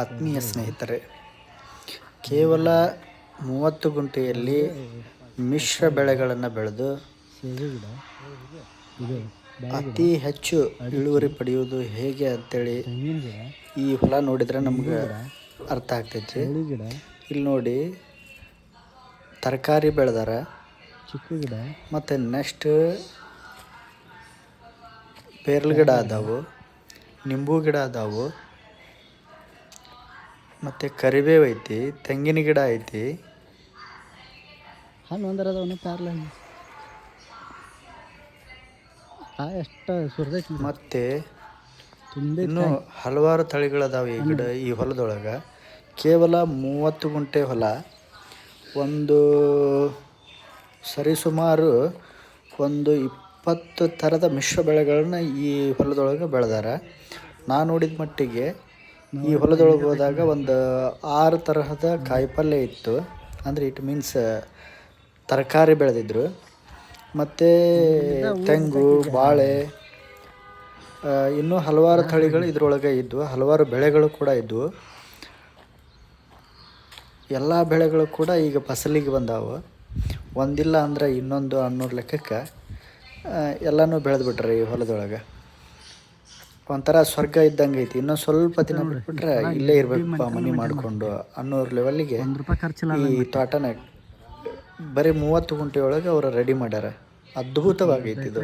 ಆತ್ಮೀಯ ಸ್ನೇಹಿತರೆ, ಕೇವಲ ಮೂವತ್ತು ಗುಂಟೆಯಲ್ಲಿ ಮಿಶ್ರ ಬೆಳೆಗಳನ್ನು ಬೆಳೆದು ಅತಿ ಹೆಚ್ಚು ಇಳುವರಿ ಪಡೆಯುವುದು ಹೇಗೆ ಅಂತೇಳಿ ಈ ಹೊಲ ನೋಡಿದರೆ ನಮ್ಗೆ ಅರ್ಥ ಆಗ್ತೈತಿ. ಇಲ್ಲಿ ನೋಡಿ ತರಕಾರಿ ಬೆಳೆದಾರ. ಚಿಕ್ಕ ಗಿಡ ಮತ್ತು ನೆಕ್ಸ್ಟ್ ಪೇರ್ಲ್ ಗಿಡ ಅದಾವು ನಿಂಬು ಗಿಡ ಅದಾವು ಮತ್ತು ಕರಿಬೇವು ಐತಿ ತೆಂಗಿನ ಗಿಡ ಐತಿ. ಹಣ್ಣು ಒಂದರ ಅದಾವನ ಪ್ಯಾರ್ಲ ಹಣ್ಣು. ಆ ಎಷ್ಟು ಸುರಿದೈತಿ ಮತ್ತು ತುಂಬ ಇನ್ನು ಹಲವಾರು ತಳಿಗಳದಾವೆ ಈ ಗಿಡ ಈ ಹೊಲದೊಳಗೆ. ಕೇವಲ ಮೂವತ್ತು ಗುಂಟೆ ಹೊಲ ಒಂದು ಸರಿಸುಮಾರು ಒಂದು ಇಪ್ಪತ್ತು ಥರದ ಮಿಶ್ರ ಬೆಳೆಗಳನ್ನ ಈ ಹೊಲದೊಳಗೆ ಬೆಳೆದಾರ. ನಾ ನೋಡಿದ ಮಟ್ಟಿಗೆ ಈ ಹೊಲದೊಳಗೆ ಹೋದಾಗ ಒಂದು ಆರು ತರಹದ ಕಾಯಿಪಲ್ಯ ಇತ್ತು. ಅಂದರೆ ಇಟ್ ಮೀನ್ಸ್ ತರಕಾರಿ ಬೆಳೆದಿದ್ರು. ಮತ್ತು ತೆಂಗು, ಬಾಳೆ ಇನ್ನೂ ಹಲವಾರು ತಳಿಗಳು ಇದರೊಳಗೆ ಇದ್ವು. ಹಲವಾರು ಬೆಳೆಗಳು ಕೂಡ ಇದ್ವು. ಎಲ್ಲ ಬೆಳೆಗಳು ಕೂಡ ಈಗ ಫಸಲಿಗೆ ಬಂದಾವು. ಒಂದಿಲ್ಲ ಅಂದ್ರೆ ಇನ್ನೊಂದು ಅನ್ನೋ ಲೆಕ್ಕಕ್ಕೆ ಎಲ್ಲನೂ ಬೆಳೆದ್ಬಿಟ್ರೆ ಈ ಹೊಲದೊಳಗೆ. ಒಂಥರ ಸ್ವರ್ಗ ಇದ್ದಂಗೆ ಐತಿ. ಇನ್ನೊಂದು ಸ್ವಲ್ಪ ದಿನ ಬಿಟ್ಬಿಟ್ರೆ ಇಲ್ಲೇ ಇರ್ಬೇಕಪ್ಪ ಮನೆ ಮಾಡಿಕೊಂಡು ಅನ್ನೋ ಲೆವೆಲ್ಗೆ ಈ ತೋಟನ ಬರೀ ಮೂವತ್ತು ಗುಂಟೆ ಒಳಗೆ ಅವರು ರೆಡಿ ಮಾಡ್ಯಾರ. ಅದ್ಭುತವಾಗೈತಿ ಇದು.